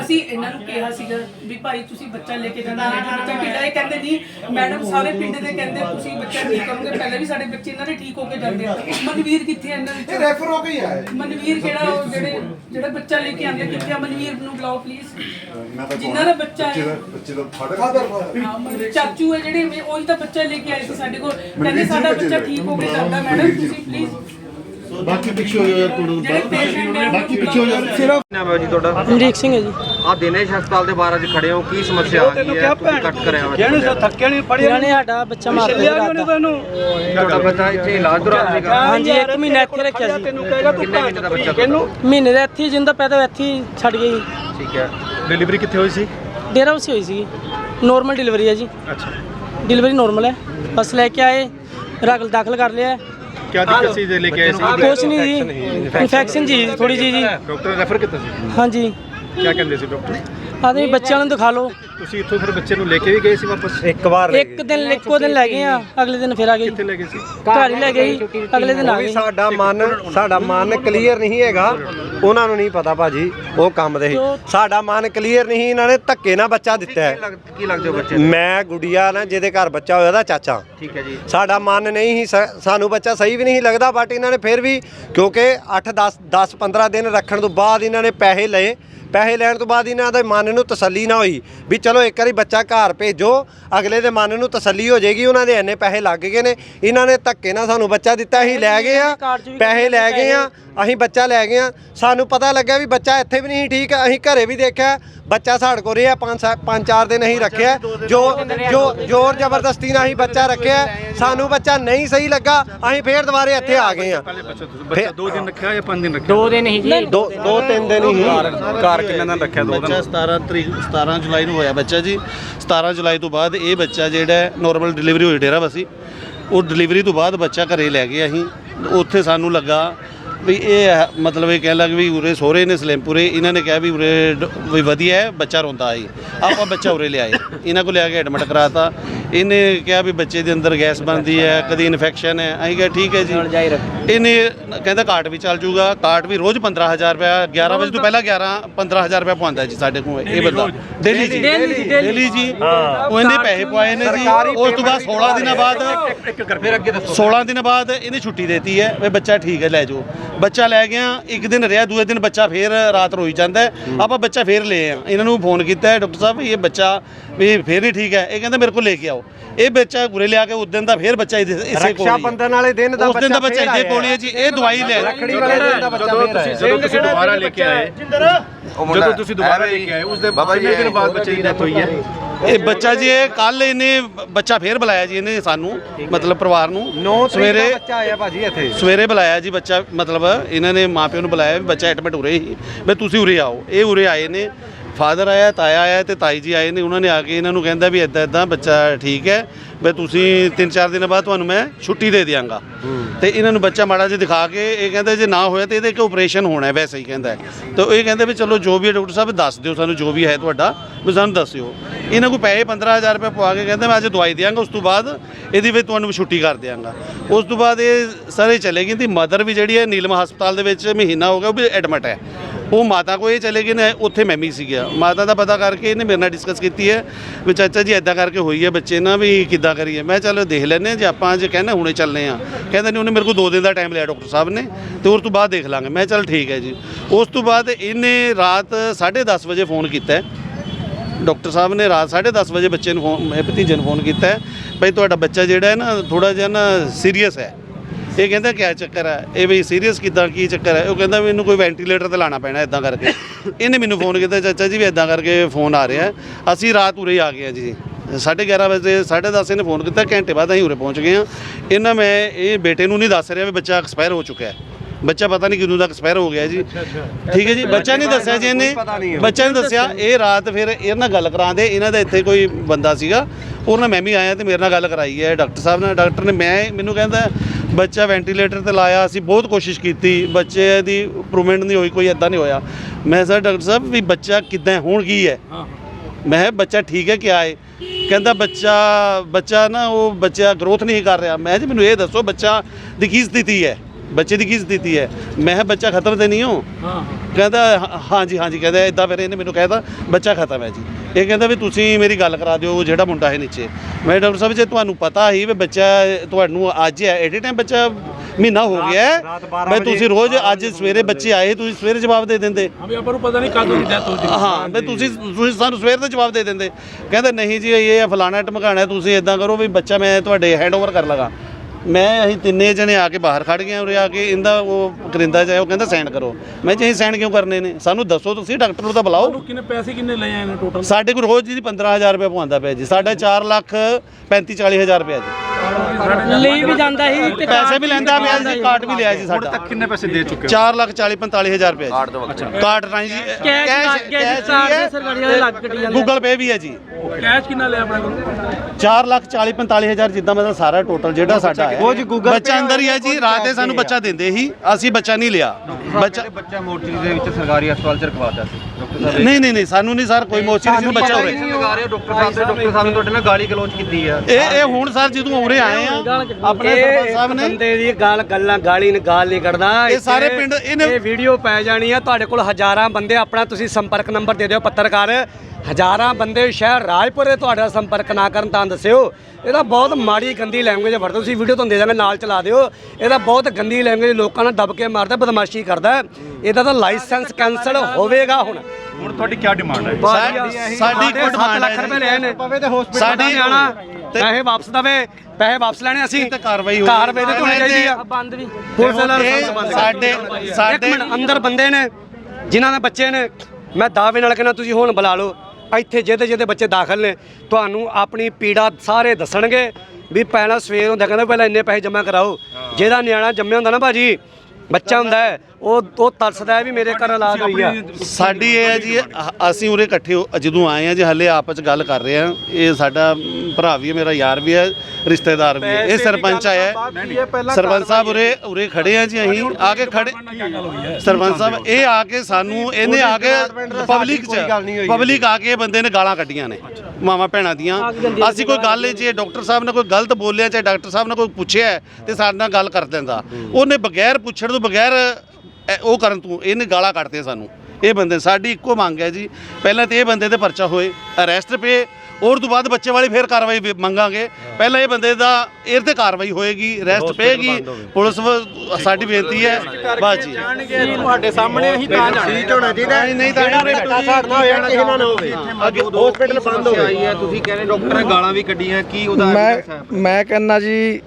ਅਸੀਂ ਇਹਨਾਂ ਨੂੰ ਕਿਹਾ ਸੀਗਾ ਵੀ ਭਾਈ ਤੁਸੀਂ ਬੱਚਾ ਲੈ ਕੇ ਜਾਣਾ ਹੈ ਬੱਚਾ ਢਿੱਲਾ ਇਹ ਕਹਿੰਦੇ ਨਹੀਂ ਮੈਡਮ ਸਾਰੇ ਪਿੰਡ ਦੇ ਕਹਿੰਦੇ ਤੁਸੀਂ ਬੱਚਾ ਠੀਕ ਕਰੋਗੇ ਪਹਿਲਾਂ ਵੀ ਸਾਡੇ ਬੱਚੇ ਇਹਨਾਂ ਦੇ ਠੀਕ ਹੋ ਕੇ ਜਾਂਦੇ ਆ। ਮਨਵੀਰ ਕਿੱਥੇ ਹੈ ਇਹਨਾਂ ਵਿੱਚ ਰੈਫਰ ਹੋ ਗਈ ਹੈ ਮਨਵੀਰ ਕਿਹੜਾ ਉਹ ਜਿਹੜੇ ਜਿਹੜਾ ਬੱਚਾ ਲੈ ਕੇ ਆਂਦੇ ਕਿੱਥੇ ਆ? ਮਨਵੀਰ ਨੂੰ ਬੁਲਾਓ ਪਲੀਜ਼ ਜਿਨ੍ਹਾਂ ਦਾ ਬੱਚਾ ਹੈ। ਬੱਚੇ ਦਾ ਫਾਦਰ। ਹਾਂ, ਚਾਚੂ ਹੈ ਜਿਹੜੇ ਮੈਂ ਉਹੀ ਤਾਂ ਬੱਚਾ ਲੈ ਕੇ ਆਏ ਸੀ ਸਾਡੇ ਕੋਲ। ਕਹਿੰਦੇ ਸਾਡਾ ਬੱਚਾ ਠੀਕ ਹੋ ਕੇ ਜਾਂਦਾ ਮੈਡਮ ਤੁਸੀਂ ਪਲੀਜ਼ ਬਾਕੀ ਪਿੱਛੇ ਹੋ ਜਾਓ ਯਾਰ ਬਾਕੀ ਪਿੱਛੇ ਹੋ ਜਾਓ। ਸਿਰਫ ਨਾਮ ਹੈ ਜੀ ਤੁਹਾਡਾ? ਅਮਰੀਕ ਸਿੰਘ ਹੈ ਜੀ। ਆ ਦਿਨੇਸ਼ ਹਸਪਤਾਲ ਦੇ ਬਾਹਰ ਅੱਜ ਖੜੇ ਹੋ। ਕੀ ਸਮੱਸਿਆ ਆ ਗਈ ਹੈ? ਤੁਸੀਂ ਕੱਟ ਕਰਿਆ ਹੋਇਆ ਜਿਹਨੇ ਸਾ ਥੱਕੇ ਨਹੀਂ ਪੜਿਆ ਇਹਨਾਂ ਨੇ ਸਾਡਾ ਬੱਚਾ ਮਾਰ ਦਿੱਤਾ ਤੁਹਾਡਾ ਬੱਚਾ ਇੱਥੇ ਇਲਾਜ ਦੌਰਾਨ ਸੀਗਾ। ਹਾਂਜੀ ਇੱਕ ਮਹੀਨਾ ਇੱਥੇ ਰੱਖਿਆ ਸੀ। ਤੈਨੂੰ ਕਹੇਗਾ ਤੂੰ ਕਿੰਨੇ ਮਹੀਨੇ ਦਾ ਬੱਚਾ ਕਿਹਨੂੰ ਮਹੀਨੇ ਦਾ ਇੱਥੇ ਜਿੰਦਾ ਪੈਦਾ ਇੱਥੇ ਛੱਡ ਗਈ। ਠੀਕ ਹੈ। ਡਿਲੀਵਰੀ ਕਿੱਥੇ ਹੋਈ ਸੀ? ਡੇਰਾ ਵਸੀ ਹੋਈ ਸੀ। ਨੋਰਮਲ ਡਿਲੀਵਰੀ ਹੈ ਜੀ। ਅੱਛਾ। ਡਿਲੀਵਰੀ ਨੋਰਮਲ ਹੈ। ਬਸ ਲੈ ਕੇ ਆਏ ਰਗਲ ਦਾਖਲ ਕਰ ਲਿਆ। ਕੀ ਦਿੱਕਤ ਸੀ ਜੇ ਲੈ ਕੇ ਆਏ ਸੀ? ਕੁਛ ਨਹੀਂ ਜੀ। ਇਨਫੈਕਸ਼ਨ ਜੀ ਥੋੜੀ ਜੀ ਜੀ। ਡਾਕਟਰ ਰੈਫਰ ਕੀਤਾ ਸੀ? ਹਾਂਜੀ। ਕੀ ਕਹਿੰਦੇ ਸੀ ਡਾਕਟਰ? ਆਦਮੀ ਬੱਚਿਆਂ ਨੂੰ ਦਿਖਾ ਲਓ। ਤੁਸੀਂ ਇੱਥੋਂ ਫਿਰ ਬੱਚੇ ਨੂੰ ਲੈ ਕੇ ਵੀ ਗਏ ਸੀ ਵਾਪਸ? ਇੱਕ ਵਾਰ ਇੱਕ ਦਿਨ ਇੱਕੋ ਦਿਨ ਲੈ ਗਏ ਆ ਅਗਲੇ ਦਿਨ ਫਿਰ ਆ ਗਏ ਕਿੱਥੇ ਲੈ ਗਏ ਸੀ? ਘਰ ਹੀ ਲੈ ਗਏ ਜੀ, ਅਗਲੇ ਦਿਨ ਆ ਗਏ ਸਾਡਾ ਮਨ ਸਾਡਾ ਮਨ ਕਲੀਅਰ ਨਹੀਂ ਹੈਗਾ। ਉਹਨਾਂ ਨੂੰ ਨਹੀਂ ਪਤਾ ਭਾਜੀ ਉਹ ਕੰਮ ਦੇ। ਸੀ। ਸਾਡਾ ਮਨ ਕਲੀਅਰ ਨਹੀਂ ਇਹਨਾਂ ਨੇ ਧੱਕੇ ਨਾਲ ਬੱਚਾ ਦਿੱਤਾ ਹੈ। ਕੀ ਲੱਗਦੇ ਹੋ ਬੱਚੇ ਮੈਂ ਗੁੜੀਆ ਨਾ ਜਿਹਦੇ ਘਰ ਬੱਚਾ ਹੋਇਆ ਉਹਦਾ ਚਾਚਾ। ਠੀਕ ਹੈ ਜੀ। ਸਾਡਾ ਮਨ ਨਹੀਂ ਸੀ ਸ- ਸਾਨੂੰ ਬੱਚਾ ਸਹੀ ਵੀ ਨਹੀਂ ਲੱਗਦਾ ਬਟ ਇਹਨਾਂ ਨੇ ਫਿਰ ਵੀ ਕਿਉਂਕਿ 8 10 10 15 ਦਿਨ ਰੱਖਣ ਤੋਂ ਬਾਅਦ ਇਹਨਾਂ ਨੇ ਪੈਸੇ ਲਏ। ਪੈਸੇ ਲੈਣ ਤੋਂ ਬਾਅਦ ਇਹਨਾਂ ਦੇ ਮਨ ਨੂੰ ਤਸੱਲੀ ਨਾ ਹੋਈ ਵੀ ਚਲੋ ਇੱਕ ਵਾਰੀ ਬੱਚਾ ਘਰ ਭੇਜੋ, ਅਗਲੇ ਦੇ ਮਨ ਨੂੰ ਤਸੱਲੀ ਹੋ ਜਾਏਗੀ, ਉਹਨਾਂ ਦੇ ਇੰਨੇ ਪੈਸੇ ਲੱਗ ਗਏ ਨੇ। ਇਹਨਾਂ ਨੇ ਧੱਕੇ ਨਾਲ ਸਾਨੂੰ ਬੱਚਾ ਦਿੱਤਾ, ਅਸੀਂ ਲੈ ਗਏ ਆ, ਪੈਸੇ ਲੈ ਗਏ ਆ, ਅਸੀਂ ਬੱਚਾ ਲੈ ਗਏ ਆ। ਸਾਨੂੰ ਪਤਾ ਲੱਗਾ ਵੀ ਬੱਚਾ ਇੱਥੇ ਵੀ ਨਹੀਂ ਠੀਕ, ਅਸੀਂ ਘਰੇ ਵੀ ਦੇਖਿਆ ਬੱਚਾ ਸਾਡੇ ਕੋਲ ਰਿਹਾ ਪੰਜ ਪੰਜ ਚਾਰ ਦਿਨ ਅਸੀਂ ਰੱਖਿਆ। ਜੋ ਜੋ ਜ਼ੋਰ ਜ਼ਬਰਦਸਤੀ ਨਾਲ ਅਸੀਂ ਬੱਚਾ ਰੱਖਿਆ। ਸਾਨੂੰ ਬੱਚਾ ਨਹੀਂ ਸਹੀ ਲੱਗਾ ਅਸੀਂ ਫੇਰ ਦੁਬਾਰੇ ਇੱਥੇ ਆ ਗਏ ਆ ਪਹਿਲੇ ਬੱਚਾ ਤੁਸੀਂ ਬੱਚਾ 2 ਦਿਨ ਰੱਖਿਆ ਜਾਂ 5 ਦਿਨ ਰੱਖਿਆ? ਦੋ ਦਿਨ ਹੀ ਜੀ। ਦੋ ਦੋ ਤਿੰਨ ਦਿਨ ਹੀ। ਘਰ ਕਿੰਨੇ ਦਿਨ ਰੱਖਿਆ ਦੋ ਬੱਚਾ 17 ਤਰੀਕ 17 ਜੁਲਾਈ ਨੂੰ ਹੋਇਆ ਬੱਚਾ ਜੀ। 17 ਜੁਲਾਈ ਤੋਂ ਬਾਅਦ ਇਹ ਬੱਚਾ ਜਿਹੜਾ ਨਾਰਮਲ ਡਿਲੀਵਰੀ ਹੋਈ ਡੇਰਾ ਬਸੀ ਉਹ ਡਿਲੀਵਰੀ ਤੋਂ ਬਾਅਦ ਬੱਚਾ ਘਰੇ ਲੈ ਗਏ ਅਸੀਂ। ਉੱਥੇ ਸਾਨੂੰ ਲੱਗਾ ਵੀ ਇਹ ਹੈ- ਮਤਲਬ ਇਹ ਕਹਿ ਲੱਗ ਵੀ ਉਰੇ ਸੋਹਰੇ ਨੇ ਸਲੇਮਪੁਰੇ ਇਹਨਾਂ ਨੇ ਕਿਹਾ ਵੀ ਉਰੇ ਡ- ਵੀ ਵਧੀਆ ਹੈ ਬੱਚਾ ਰੋਂਦਾ ਆਈ ਆਪਾਂ ਬੱਚਾ ਉਰੇ ਲਿਆਏ। ਇਹਨਾਂ ਕੋਲ ਲਿਆ ਕੇ ਐਡਮਿਟ ਕਰਾਤਾ। ਇਹਨੇ ਕਿਹਾ ਵੀ ਬੱਚੇ ਦੇ ਅੰਦਰ ਗੈਸ ਬਣਦੀ ਹੈ ਕਦੀ ਇਨਫੈਕਸ਼ਨ ਹੈ। ਅਸੀਂ ਕਿਹਾ ਠੀਕ ਹੈ ਜੀ। ਇਹਨੇ ਕਹਿੰਦਾ ਕਾਰਡ ਵੀ ਚੱਲ ਜੂਗਾ। ਕਾਰਡ ਵੀ ਰੋਜ਼ 15000 ਰੁਪਇਆ 11 ਵਜੇ ਤੋਂ ਪਹਿਲਾਂ 11 15000 ਰੁਪਇਆ ਪਵਾਉਂਦਾ ਜੀ ਸਾਡੇ ਕੋਲ। ਇਹ ਬੰਦਾ। ਡੇਲੀ ਜੀ। ਡੇਲੀ ਜੀ। ਉਹ ਇਹਨੇ ਪੈਸੇ ਪਵਾਏ ਨੇ ਜੀ। ਉਸ ਤੋਂ ਬਾਅਦ 16 ਦਿਨਾਂ ਬਾਅਦ ਫਿਰ ਅੱਗੇ ਦੱਸੋ। 16 ਦਿਨਾਂ ਬਾਅਦ ਇਹਨੇ ਛੁੱਟੀ ਦੇਤੀ ਹੈ। ਵੀ ਬੱਚਾ ਠੀਕ ਹੈ ਲੈ ਜਾਓ। ਬੱਚਾ ਲੈ ਗਿਆ ਇੱਕ ਦਿਨ ਰਿਹਾ ਦੂਏ ਦਿਨ ਬੱਚਾ ਫੇਰ ਰਾਤ ਰੋਈ ਜਾਂਦਾ। ਆਪਾਂ ਬੱਚਾ ਫੇਰ ਲੈ ਆ। ਇਹਨਾਂ ਨੂੰ ਫੋਨ ਕੀਤਾ ਡਾਕਟਰ ਸਾਹਿਬ ਇਹ ਬੱਚਾ ਵੀ ਫੇਰ ਨਹੀਂ ਠੀਕ ਹੈ। ਇਹ ਕਹਿੰਦਾ ਮੇਰੇ ਕੋਲ ਲੈ ਕੇ ਆਓ। ਇਹ ਬੱਚਾ ਗੁਰੇ ਲਿਆ ਕੇ ਉਸ ਦਿਨ ਦਾ ਫੇਰ ਬੱਚਾ ਇਹਦੇ- ਇਸੇ ਕੋਲ ਹੈ। ਬੰਧਨ ਵਾਲੇ ਦਿਨ ਦਾ ਉਸ ਦਿਨ ਦਾ ਬੱਚਾ ਇੱਥੇ ਕੋਲ ਹੀ ਜੀ। ਇਹ ਦਵਾਈ ਲੈ ਰੱਖੜੀ ਵਾਲੇ ਦਿਨ ਦਾ ਬੱਚਾ ਜਦੋਂ ਫੇਰ ਤੁਸੀਂ ਆਇਆ ਜਦੋਂ ਤੁਸੀਂ ਦੁਬਾਰਾ ਲੈ ਕੇ ਆਏ? ਜਦੋਂ ਤੁਸੀਂ ਦੁਬਾਰਾ ਲੈ ਕੇ ਆਏ ਉਸ ਦੇ ਦਿਨ ਬਾਅਦ ਬੱਚੇ ਦੀ ਡੈਥ ਹੋਈ ਹੈ? ਇਹ ਬੱਚਾ ਜੀ ਇਹ ਕੱਲ ਇਹਨੇ ਬੱਚਾ ਫੇਰ ਬੁਲਾਇਆ ਜੀ ਇਹਨੇ ਸਾਨੂੰ ਮਤਲਬ ਪਰਿਵਾਰ ਨੂੰ। 9 ਸਵੇਰੇ ਬੱਚਾ ਆਇਆ ਭਾਜੀ ਇੱਥੇ। ਸਵੇਰੇ ਬੁਲਾਇਆ ਜੀ ਬੱਚਾ ਮਤਲਬ ਇਹਨਾਂ ਨੇ ਮਾਪਿਆਂ ਨੂੰ ਬੁਲਾਇਆ ਵੀ ਬੱਚਾ ਐਡਮਿਟ ਉਰੇ ਹੀ। ਵੀ ਤੁਸੀਂ ਉਰੇ ਆਓ। ਇਹ ਉਰੇ ਆਏ ਨੇ। ਫਾਦਰ ਆਇਆ ਤਾਇਆ ਆਇਆ ਤੇ ਤਾਈ ਜੀ ਆਏ ਨੇ ਉਹਨਾਂ ਨੇ ਆ ਕੇ ਇਹਨਾਂ ਨੂੰ ਕਹਿੰਦਾ ਵੀ ਇਦਾਂ ਇਦਾਂ ਬੱਚਾ ਠੀਕ ਹੈ ਵੀ ਤੁਸੀਂ 3-4 ਦਿਨਾਂ ਬਾਅਦ ਤੁਹਾਨੂੰ ਮੈਂ ਛੁੱਟੀ ਦੇ ਦਿਆਂਗਾ। ਤੇ ਇਹਨਾਂ ਨੂੰ ਬੱਚਾ ਮਾੜਾ ਜਿਹਾ ਦਿਖਾ ਕੇ ਇਹ ਕਹਿੰਦਾ ਜੇ ਨਾ ਹੋਇਆ ਤੇ ਇਹਦੇ ਇੱਕ ਆਪਰੇਸ਼ਨ ਹੋਣਾ ਹੈ ਵੈਸੇ ਹੀ ਕਹਿੰਦਾ। ਤੇ ਇਹ ਕਹਿੰਦੇ ਵੀ ਚਲੋ ਜੋ ਵੀ ਹੈ ਡਾਕਟਰ ਸਾਹਿਬ ਦੱਸ ਦਿਓ ਸਾਨੂੰ ਜੋ ਵੀ ਹੈ ਤੁਹਾਡਾ ਵੀ ਸਾਨੂੰ ਦੱਸਿਓ। ਇਹਨਾਂ ਕੋਲ ਪੈਸੇ 15000 ਰੁਪਏ ਪਵਾ ਕੇ ਕਹਿੰਦੇ ਮੈਂ ਅੱਜ ਦਵਾਈ ਦਿਆਂਗਾ ਉਸ ਤੋਂ ਬਾਅਦ ਇਹਦੀ ਵੀ ਤੁਹਾਨੂੰ ਛੁੱਟੀ ਕਰ ਦਿਆਂਗਾ। ਉਸ ਤੋਂ ਬਾਅਦ ਇਹ ਸਾਰੇ ਚਲੇ ਗਏ ਤੇ ਮਦਰ ਵੀ ਜਿਹੜੀ ਹੈ ਨੀਲਮ ਹਸਪਤਾਲ ਦੇ ਵਿੱਚ ਮਹੀਨਾ ਹੋ ਗਿਆ ਉਹ ਵੀ ਐਡਮਿਟ ਹੈ। ਉਹ ਮਾਤਾ ਕੋਲ ਇਹ ਚਲੇ ਗਏ ਨੇ, ਉੱਥੇ ਮੈਂ ਵੀ ਸੀ ਗਿਆ। ਮਾਤਾ ਦਾ ਪਤਾ ਕਰਕੇ ਇਹਨੇ ਮੇਰੇ ਨਾਲ ਡਿਸਕਸ ਕੀਤੀ ਹੈ ਵੀ ਚਾਚਾ ਜੀ ਐਦਾਂ ਕਰਕੇ ਹੋਈ ਹੈ ਬੱਚੇ ਨਾਲ ਵੀ ਕਿੱਦਾਂ ਕਰੀਏ। ਮੈਂ ਚਲੋ ਦੇਖ ਲੈਂਦੇ ਹਾਂ, ਜੇ ਆਪਾਂ ਜੇ ਕਹਿੰਦੇ ਹੁਣੇ ਚੱਲਨੇ ਆ ਕਹਿੰਦੇ ਨਹੀਂ ਉਹਨੇ ਮੇਰੇ ਕੋਲ 2 ਦਿਨ ਦਾ ਟਾਈਮ ਲਿਆ ਡਾਕਟਰ ਸਾਹਿਬ ਨੇ, ਤੇ ਉਸ ਤੋਂ ਬਾਅਦ ਦੇਖ ਲਾਂਗੇ। ਮੈਂ ਚਲ ਠੀਕ ਹੈ ਜੀ। ਉਸ ਤੋਂ ਬਾਅਦ ਇਹਨੇ ਰਾਤ 10:30 ਵਜੇ ਫੋਨ ਕੀਤਾ ਹੈ। ਡਾਕਟਰ ਸਾਹਿਬ ਨੇ ਰਾਤ 10:30 ਵਜੇ ਬੱਚੇ ਨੂੰ ਫੋਨ ਮੇਰੇ ਭਤੀਜੇ ਨੂੰ ਫੋਨ ਕੀਤਾ ਹੈ। ਭਈ ਤੁਹਾਡਾ ਬੱਚਾ ਜਿਹੜਾ ਹੈ ਨਾ ਥੋੜਾ ਜਿਹਾ ਨਾ ਸੀਰੀਅਸ ਹੈ। ਇਹ ਕਹਿੰਦਾ ਕਿਆ ਚੱਕਰ ਹੈ ਇਹ ਵੀ ਸੀਰੀਅਸ ਕਿਦਾਂ ਕੀ ਚੱਕਰ ਹੈ ਉਹ ਕਹਿੰਦਾ ਮੈਨੂੰ ਕੋਈ ਵੈਂਟੀਲੇਟਰ ਤੇ ਲਾਣਾ ਪੈਣਾ ਇਦਾਂ ਕਰਕੇ। ਇਹਨੇ ਮੈਨੂੰ ਫੋਨ ਕੀਤਾ ਚਾਚਾ ਜੀ ਵੀ ਇਦਾਂ ਕਰਕੇ ਫੋਨ ਆ ਰਿਹਾ। ਅਸੀਂ ਰਾਤ ਉਰੇ ਆ ਗਏ ਹਾਂ ਜੀ। 11:30 ਵਜੇ 10:30 ਇਹਨੇ ਫੋਨ ਕੀਤਾ ਘੰਟੇ ਬਾਅਦ ਅਸੀਂ ਉਰੇ ਪਹੁੰਚ ਗਏ ਹਾਂ। ਇਹਨਾਂ ਮੈਂ ਇਹ ਬੇਟੇ ਨੂੰ ਨਹੀਂ ਦੱਸ ਰਿਹਾ ਵੀ ਬੱਚਾ ਐਕਸਪਾਇਰ ਹੋ ਚੁੱਕਾ ਹੈ। ਬੱਚਾ ਪਤਾ ਨਹੀਂ ਕਿਦੋਂ ਦਾ ਐਕਸਪਾਇਰ ਹੋ ਗਿਆ ਜੀ। ਠੀਕ ਹੈ ਜੀ ਬੱਚਾ ਨਹੀਂ ਦੱਸਿਆ ਜੀ ਇਹਨੇ। ਬੱਚਾ ਨਹੀਂ ਦੱਸਿਆ। ਇਹ ਰਾਤ ਫਿਰ ਇਹਨਾਂ ਨਾਲ ਗੱਲ ਕਰਾਉਂਦੇ ਇਹਨਾਂ ਦਾ ਇੱਥੇ ਕੋਈ ਬੰਦਾ ਸੀਗਾ। ਉਹਨਾਂ ਨਾਲ ਮੈਂ ਵੀ ਆਇਆ ਤੇ ਮੇਰੇ ਨਾਲ ਗੱਲ ਕਰਾਈ ਹੈ ਡਾਕਟਰ ਸਾਹਿਬ ਨਾਲ। ਡਾਕਟਰ ਨੇ ਮੈਂ ਮੈਨੂੰ ਕਹਿੰਦਾ ਬੱਚਾ ਵੈਂਟੀਲੇਟਰ ਤੇ ਲਾਇਆ ਅਸੀਂ ਬਹੁਤ ਕੋਸ਼ਿਸ਼ ਕੀਤੀ। ਬੱਚੇ ਦੀ ਇੰਪਰੂਵਮੈਂਟ ਨਹੀਂ ਹੋਈ ਕੋਈ ਐਦਾਂ ਨਹੀਂ ਹੋਇਆ। ਮੈਂ ਸਰ ਡਾਕਟਰ ਸਾਹਿਬ ਵੀ ਬੱਚਾ ਕਿੱਦਾਂ ਹੁਣ ਕੀ ਹੈ? ਮੈਂ ਬੱਚਾ ਠੀਕ ਹੈ ਕਿਆ ਹੈ? ਕਹਿੰਦਾ ਬੱਚਾ ਬੱਚਾ ਨਾ ਉਹ ਬੱਚਾ ਗਰੋਥ ਨਹੀਂ ਕਰ ਰਿਹਾ। ਮੈਂ ਜੀ ਮੈਨੂੰ ਇਹ ਦੱਸੋ ਬੱਚਾ ਦੀ ਕੀ ਸਥਿਤੀ ਹੈ? ਬੱਚੇ ਦੀ ਕੀ ਸਥਿਤੀ ਹੈ? ਮੈਂ ਕਿਹਾ ਬੱਚਾ ਖਤਮ ਤੇ ਨਹੀਂ ਹੋ? ਕਹਿੰਦਾ ਹਾਂ- ਹਾਂਜੀ ਹਾਂਜੀ ਕਹਿੰਦਾ ਇਦਾਂ ਫਿਰ ਇਹਨੇ ਮੈਨੂੰ ਕਹਿਤਾ ਬੱਚਾ ਖਤਮ ਹੈ ਜੀ। ਇਹ ਕਹਿੰਦਾ ਵੀ ਤੁਸੀਂ ਮੇਰੀ ਗੱਲ ਕਰਾ ਦਿਓ ਜਿਹੜਾ ਮੁੰਡਾ ਹੈ ਨੀਚੇ। ਮੈਂ ਡਾਕਟਰ ਸਾਹਿਬ ਜੇ ਤੁਹਾਨੂੰ ਪਤਾ ਹੀ ਵੀ ਬੱਚਾ ਤੁਹਾਨੂੰ ਅੱਜ ਹੈ ਐਟ ਟਾਈਮ ਬੱਚਾ ਮਹੀਨਾ ਹੋ ਗਿਆ ਹੈ। ਰਾਤ 12 ਮੈਂ ਤੁਸੀਂ ਰੋਜ਼ ਅੱਜ ਸਵੇਰੇ ਬੱਚੇ ਆਏ ਤੁਸੀਂ ਸਵੇਰੇ ਜਵਾਬ ਦੇ ਦਿੰਦੇ। ਅਭੀ ਆਪਾਂ ਨੂੰ ਪਤਾ ਨਹੀਂ ਕਦੋਂ ਦੀ ਡੈਥ ਹੋਈ ਹਾਂ। ਵੀ ਤੁਸੀਂ ਤੁਸੀਂ ਸਾਨੂੰ ਸਵੇਰ ਦਾ ਜਵਾਬ ਦੇ ਦਿੰਦੇ। ਕਹਿੰਦੇ ਨਹੀਂ ਜੀ ਇਹ ਹੈ ਫਲਾਣਾ ਟਮਕਾਣਾ ਤੁਸੀਂ ਇਦਾਂ ਕਰੋ ਵੀ ਬੱਚਾ ਮੈਂ ਤੁਹਾਡੇ ਹੈਂਡਓਵਰ ਕਰ ਲਗਾ। ਮੈਂ ਅਸੀਂ ਤਿੰਨੇ ਜਣੇ ਆ ਕੇ ਬਾਹਰ ਖੜ ਗਏ ਉਰੇ ਆ ਕੇ ਇਹਦਾ ਉਹ ਕਰਿੰਦਾ ਜਾਏ ਉਹ ਕਹਿੰਦਾ ਸਾਈਨ ਕਰੋ। ਮੈਂ ਜੀ ਅਸੀਂ ਸਾਈਨ ਕਿਉਂ ਕਰਨੇ ਨੇ? ਸਾਨੂੰ ਦੱਸੋ ਤੁਸੀਂ ਡਾਕਟਰ ਨੂੰ ਤਾਂ ਬੁਲਾਓ। ਕਿੰਨੇ ਪੈਸੇ ਕਿੰਨੇ ਲਏ ਆਏ ਨੇ ਟੋਟਲ ਸਾਡੇ ਕੋਲ ਰੋਜ਼ ਜੀ 15000 ਰੁਪਏ ਪਵਾਉਂਦਾ ਪਿਆ ਜੀ। ਸਾਡਾ 4 ਲੱਖ 35 40 ਹਜ਼ਾਰ ਰੁਪਏ ਜੀ। ਲਈ ਵੀ ਜਾਂਦਾ ਸੀ ਤੇ ਪੈਸੇ ਵੀ ਲੈਂਦਾ ਪਿਆ ਸੀ ਕਾਰਡ ਵੀ ਲਿਆ ਸੀ ਹੁਣ ਸਾਡਾ ਤੱਕ ਕਿੰਨੇ ਪੈਸੇ ਦੇ ਚੁੱਕੇ ਹੋ? 4 ਲੱਖ 40 45 ਹਜ਼ਾਰ ਰੁਪਏ ਕਾਰਡ ਤੋਂ ਕਾਰਡ ਰਾਹੀਂ ਜੀ ਕੈਸ਼ ਲੱਗ ਗਿਆ ਕੈਸ਼ ਜੀ ਕਾਰਡ ਵੀ ਦੇ ਹੈ ਸਰਕਾਰੀ ਵਾਲੇ ਲੱਗ ਕੱਟੀ ਜਾਂਦੇ ਗੂਗਲ ਪੇ ਵੀ ਹੈ ਜੀ। ਕੈਸ਼ ਕਿੰਨਾ ਲਿਆ ਆਪਣੇ ਕੋਲ? 4 ਲੱਖ 40 45 ਹਜ਼ਾਰ ਜਿੱਦਾਂ ਮਤਲਬ ਸਾਰਾ ਟੋਟਲ ਜਿਹੜਾ ਸਾਡਾ ਹੈ। ਉਹ ਜੀ Google ਬੱਚਾ ਅੰਦਰ ਹੀ ਹੈ ਜੀ ਰਾਤ ਦੇ ਸਾਨੂੰ ਬੱਚਾ ਦਿੰਦੇ ਹੀ ਅਸੀਂ ਬੱਚਾ ਨਹੀਂ ਲਿਆ। ਬੱਚਾ ਬੱਚਾ ਮੋਰਚਰੀ ਦੇ ਵਿੱਚ ਸਰਕਾਰੀ ਹਸਪਤਾਲ ਚ ਰਖਵਾਤਾ ਸੀ। ਡਾਕਟਰ ਸਾਹਿਬ ਨਹੀਂ ਨਹੀਂ ਨਹੀਂ ਸਾਨੂੰ ਨਹੀਂ ਸਰ ਕੋਈ ਮੋਚੀ ਨਹੀਂ ਸੀ ਬੱਚਾ ਰਹੇ ਹੋ ਡਾਕਟਰ ਸਾਹਿਬ ਤੇ ਡਾਕਟਰ ਸਾਹਿਬ ਨੇ ਤੁਹਾਡੇ ਨਾਲ ਗਾਲੀ ਗਲੋਚ ਕੀਤੀ ਆ। ਇਹ ਇਹ ਹੁਣ ਸਰ ਜਦੋਂ ਉਰੇ ਆਏ ਆ। ਆਪਣੇ ਸਰਪੰਚ ਸਾਹਿਬ ਨੇ। ਬੰਦੇ ਦੀ ਗੱਲ ਗੱਲਾਂ ਗਾਲੀ ਨ ਗਾਲ ਨਹੀਂ ਕਰਦਾ ਇਹ ਸਾਰੇ ਪਿੰਡ ਇਹਨੇ- ਇਹ ਵੀਡੀਓ ਪੈ ਜਾਣੀ ਆ। ਤੁਹਾਡੇ ਕੋਲ ਹਜ਼ਾਰਾਂ ਬੰਦੇ ਆਪਣਾ ਤੁਸੀਂ ਸੰਪਰਕ ਨੰਬਰ ਦੇ ਦਿਓ ਪੱਤਰਕਾਰ। ਹਜ਼ਾਰਾਂ ਬੰਦੇ ਸ਼ਹਿਰ ਰਾਜਪੁਰੇ ਤੁਹਾਡਾ ਸੰਪਰਕ ਨਾ ਕਰਨ ਤਾਂ ਦੱਸਿਓ। ਇਹਦਾ ਬਹੁਤ ਮਾੜੀ ਗੰਦੀ ਲੈਂਗੁਏਜ ਵਰਤੋ। ਤੁਸੀਂ ਵੀਡੀਓ ਤੁਹਾਨੂੰ ਦੇ ਦਾਂਗੇ ਨਾਲ ਚਲਾ ਦਿਓ। ਇਹਦਾ ਬਹੁਤ ਗੰਦੀ ਲੈਂਗੁਏਜ ਲੋਕਾਂ ਨਾਲ ਦਬ ਕੇ ਮਾਰਦਾ ਬਦਮਾਸ਼ੀ ਕਰਦਾ। ਇਹਦਾ ਤਾਂ ਲਾਇਸੈਂਸ ਕੈਂਸਲ ਹੋਵੇਗਾ ਹੁਣ। ਹੁਣ ਤੁਹਾਡੀ ਕੀ ਡਿਮਾਂਡ ਹੈ? ਸਾਡੀ ਸਾਡੀ ਸੱਤ ਡਿਮਾਂਡ ਲੱਖ ਰੁਪਏ ਲਏ ਨੇ। ਸਾਡੀ ਸਾਡੀ ਨਿਆਣਾ ਪੈਸੇ ਵਾਪਸ ਦਵੇ ਪੈਸੇ ਵਾਪਸ ਲੈਣੇ ਅਸੀਂ। ਤੇ ਕਾਰਵਾਈ ਹੋਈ। ਕਾਰਵਾਈ ਤੇ ਹੋਣੀ ਚਾਹੀਦੀ ਆ। ਬੰਦ ਵੀ। ਪੁਲਿਸ ਵਾਲਾ ਬੰਦ ਸਾਡੇ ਇੱਕ ਸਾਡੇ ਮਿੰਟ ਅੰਦਰ ਬੰਦੇ ਨੇ ਜਿਨ੍ਹਾਂ ਦੇ ਬੱਚੇ ਨੇ ਮੈਂ ਦਾਅਵੇ ਨਾਲ ਕਹਿੰਦਾ ਤੁਸੀਂ ਹੁਣ ਬੁਲਾ ਲਓ। ਇੱਥੇ ਜਿਹਦੇ ਜਿਹਦੇ ਬੱਚੇ ਦਾਖਲ ਨੇ ਤੁਹਾਨੂੰ ਆਪਣੀ ਪੀੜਾ ਸਾਰੇ ਦੱਸਣਗੇ ਵੀ ਪਹਿਲਾਂ ਸਵੇਰ ਹੁੰਦਾ ਕਹਿੰਦਾ ਪਹਿਲਾਂ ਇੰਨੇ ਪੈਸੇ ਜਮ੍ਹਾਂ ਕਰਾਓ। ਜਿਹਦਾ ਨਿਆਣਾ ਜੰਮਿਆ ਹੁੰਦਾ ਨਾ ਭਾਜੀ ਬੱਚਾ ਹੁੰਦਾ ਹੈ, ਉਹ ਉਹ ਤਰਸਦਾ ਹੈ ਵੀ ਮੇਰੇ ਘਰ ਔਲਾਦ ਹੋਈ ਆ। ਸਾਡੀ ਇਹ ਹੈ ਜੀ ਅ- ਅਸੀਂ ਉਰੇ ਇਕੱਠੇ ਹੋ- ਜਦੋਂ ਆਏ ਆ ਜੀ ਹੱਲੇ ਆਪਸ ਚ ਗੱਲ ਕਰ ਰਹੇ ਆ ਇਹ ਸਾਡਾ ਭਰਾ ਵੀ ਹੈ ਮੇਰਾ ਯਾਰ ਵੀ ਹੈ ਰਿਸ਼ਤੇਦਾਰ ਵੀ ਹੈ। ਇਹ ਸਰਪੰਚ ਆਇਆ। ਹੈ ਸਰਪੰਚ ਸਾਹਿਬ ਉਰੇ ਉਰੇ ਖੜੇ ਆ ਜੀ ਅਸੀਂ। ਆ ਕੇ ਖੜੇ ਸਰਪੰਚ ਸਾਹਿਬ ਇਹ ਆ ਕੇ ਸਾਨੂੰ ਇਹਨੇ ਆ ਕੇ ਪਬਲਿਕ ਚ ਪਬਲਿਕ ਆ ਕੇ ਇਹ ਬੰਦੇ ਨੇ ਗਾਲਾਂ ਕੱਢੀਆਂ ਨੇ ਮਾਵਾ ਭੈਣਾਂ ਦੀਆਂ। ਅਸੀਂ ਕੋਈ ਗੱਲ ਨਹੀਂ ਜੇ ਡਾਕਟਰ ਸਾਹਿਬ ਨੇ ਕੋਈ ਗਲਤ ਬੋਲਿਆ ਚਾਹੇ ਡਾਕਟਰ ਸਾਹਿਬ ਨੇ ਕੋਈ ਪੁੱਛਿਆ ਹੈ, ਤੇ ਸਾਡੇ ਨਾਲ ਗੱਲ ਕਰ ਦਿੰਦਾ। ਉਹਨੇ ਬਗੈਰ ਪੁੱਛਣ ਤੋਂ ਬਗੈਰ ਉਹ ਕਰਨ ਤੋਂ ਇਹਨੇ ਗਾਲਾਂ ਕੱਢਦੇ ਸਾਨੂੰ। ਇਹ ਬੰਦੇ ਸਾਡੀ ਇੱਕੋ ਮੰਗ ਹੈ ਜੀ। ਪਹਿਲਾਂ ਤੇ ਇਹ ਬੰਦੇ ਤੇ ਪਰਚਾ ਹੋਏ ਅਰੈਸਟ ਪਏ ਔਰ ਤੋਂ ਬਾਅਦ ਬੱਚੇ ਵਾਲੀ ਫੇਰ ਕਾਰਵਾਈ ਵੀ ਮੰਗਾਂਗੇ। ਪਹਿਲਾਂ ਇਹ ਬੰਦੇ ਦਾ ਇਹ ਤੇ ਕਾਰਵਾਈ ਹੋਏਗੀ ਅਰੈਸਟ ਪਏਗੀ ਪੁਲਿਸ ਵ- ਸਾਡੀ ਬੇਨਤੀ ਹੈ। ਬਸ ਜੀ। ਤੁਹਾਡੇ ਸਾਹਮਣੇ ਅਸੀਂ ਤਾਂ ਜਾਣਾ ਹੋਣਾ ਚਾਹੀਦਾ। ਨਹੀਂ ਨਹੀਂ ਤਾਂ ਸਾੜਨਾ ਹੋਇਆ ਕਿਸੇ ਨਾਲ ਨਾ ਹੋਵੇ। ਹਸਪੀਟਲ ਬੰਦ ਹੋਵੇ ਆਈ ਹੈ ਤੁਸੀਂ ਕਹਿੰਦੇ ਡਾਕਟਰ ਗਾਲਾਂ ਵੀ ਕੱਢੀਆਂ ਕੀ ਉਹਦਾ ਮੈਂ ਮੈਂ ਕਹਿੰਦਾ ਜੀ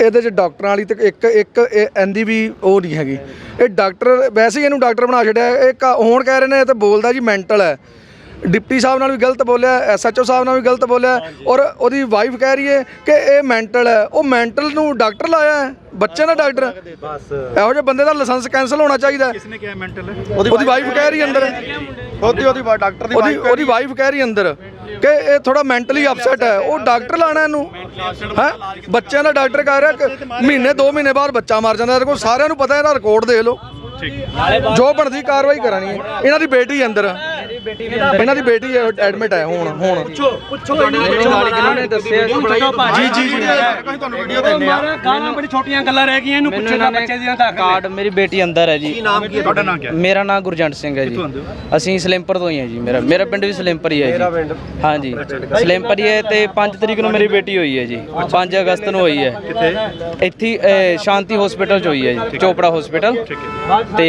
ਇਹਦੇ ਚ ਡਾਕਟਰਾਂ ਵਾਲੀ ਤੇ ਇੱਕ ਇੱਕ ਇਹ ਇਹਦੀ ਵੀ ਉਹ ਨਹੀਂ ਹੈਗੀ। ਇਹ ਡਾਕਟਰ ਵੈਸੇ ਹੀ ਇਹਨੂੰ ਡਾਕਟਰ ਬਣਾ ਛੱਡਿਆ। ਇਹ ਕ- ਹੁਣ ਕਹਿ ਰਹੇ ਨੇ ਇਹ ਤੇ ਬੋਲਦਾ ਜੀ ਮੈਂਟਲ ਹੈ। ਡਿਪਟੀ ਸਾਹਿਬ ਨਾਲ ਵੀ ਗਲਤ ਬੋਲਿਆ ਐਸਐਚਓ ਸਾਹਿਬ ਨਾਲ ਵੀ ਗਲਤ ਬੋਲਿਆ ਔਰ ਉਹਦੀ ਵਾਈਫ ਕਹਿ ਰਹੀ ਹੈ ਕਿ ਇਹ ਮੈਂਟਲ ਹੈ। ਉਹ ਮੈਂਟਲ ਨੂੰ ਡਾਕਟਰ ਲਾਇਆ ਹੈ? ਬੱਚੇ ਦਾ ਡਾਕਟਰ? ਇਹੋ ਜਿਹੇ ਬੰਦੇ ਦਾ ਲਾਇਸੈਂਸ ਕੈਂਸਲ ਹੋਣਾ ਚਾਹੀਦਾ। ਕਿਸਨੇ ਕਿਹਾ ਮੈਂਟਲ ਹੈ? ਉਹਦੀ ਵਾਈਫ ਕਹਿ ਰਹੀ ਅੰਦਰ। ਉਹਦੀ ਉਹਦੀ ਡਾਕਟਰ ਦੀ ਉਹਦੀ ਉਹਦੀ ਵਾਈਫ ਕਹਿ ਰਹੀ ਅੰਦਰ। ਕਿ ਇਹ ਥੋੜਾ ਮੈਂਟਲੀ ਅਪਸੈਟ ਹੈ। ਉਹ ਡਾਕਟਰ ਲਾਣਾ ਇਹਨੂੰ। ਹੈ? ਬੱਚਿਆਂ ਦਾ ਡਾਕਟਰ ਕਹਿ ਰਿਹਾ ਕਿ ਮਹੀਨੇ 2 ਮਹੀਨੇ ਬਾਅਦ ਬੱਚਾ ਮਰ ਜਾਂਦਾ। ਦੇਖੋ ਸਾਰਿਆਂ ਨੂੰ ਪਤਾ, ਇਹਦਾ ਰਿਕਾਰਡ ਦੇਖ ਲਓ। ਜੋ ਬਣਦੀ ਕਾਰਵਾਈ ਕਰਾਣੀ ਹੈ। ਇਹਨਾਂ ਦੀ ਬੇਟੀ ਅੰਦਰ ਇਹਨਾਂ ਦੀ ਬੇਟੀ ਐਡਮਿਟ ਹੈ ਹੁਣ ਹੁਣ। ਨੇ ਦੱਸਿਆ ਜੀ ਜੀ ਜੀ ਤੁਹਾਨੂੰ ਵੀਡੀਓ ਦਿੰਦੇ ਆ। ਗਾਲਾਂ ਬੜੀ ਛੋਟੀਆਂ ਗੱਲਾਂ ਰਹਿ ਗਈਆਂ? ਇਹਨੂੰ ਪੁੱਛੇਗਾ ਬੱਚੇ ਦੀਆਂ ਦਾਖਲ ਕਾਰਡ ਮੇਰੀ ਬੇਟੀ ਅੰਦਰ ਹੈ ਜੀ। ਨਾਮ ਕੀ ਹੈ? ਤੁਹਾਡਾ ਨਾਮ ਕੀ ਹੈ? ਮੇਰਾ ਨਾਮ ਗੁਰਜੰਟ ਸਿੰਘ ਹੈ ਜੀ। ਅਸੀਂ ਸਲੇਮਪੁਰ ਤੋਂ ਹੀ ਹਾਂ ਜੀ ਮੇਰਾ ਮੇਰਾ ਪਿੰਡ ਵੀ ਸਲੇਮਪੁਰ ਹੀ ਹੈ ਜੀ। ਹਾਂਜੀ। ਸਲੇਮਪੁਰ ਹੀ ਹੈ ਤੇ 5 ਤਰੀਕ ਨੂੰ ਮੇਰੀ ਬੇਟੀ ਹੋਈ ਹੈ ਜੀ। 5 ਅਗਸਤ ਨੂੰ ਹੋਈ ਹੈ। ਕਿੱਥੇ? ਇੱਥੇ ਹੀ, ਸ਼ਾਂਤੀ ਹਸਪੀਟਲ ਚ ਹੋਈ ਹੈ ਜੀ ਚੋਪੜਾ ਹਸਪੀਟਲ ਤੇ